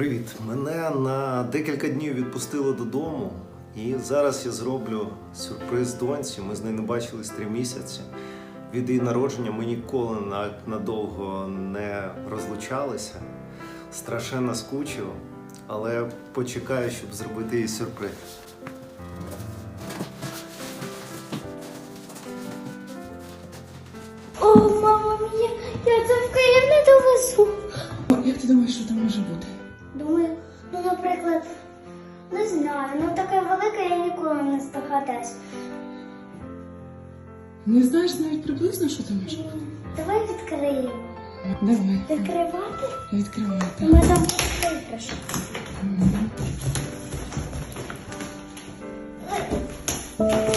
Привіт! Мене на декілька днів відпустили додому, і зараз я зроблю сюрприз доньці. Ми з нею не бачились три місяці. Від її народження ми ніколи надовго не розлучалися. Страшенно скучив, але почекаю, щоб зробити їй сюрприз. О, мама мія, я це в Київ не довезу. Як ти думаєш, що там може бути? Думаю, ну, наприклад, не знаю, ну таке велике я ніколи не здогадаюсь. Не знаєш навіть приблизно, що там може бути? Давай відкриємо. Давай, Відкривати? відкривай. Ми там виграш. Як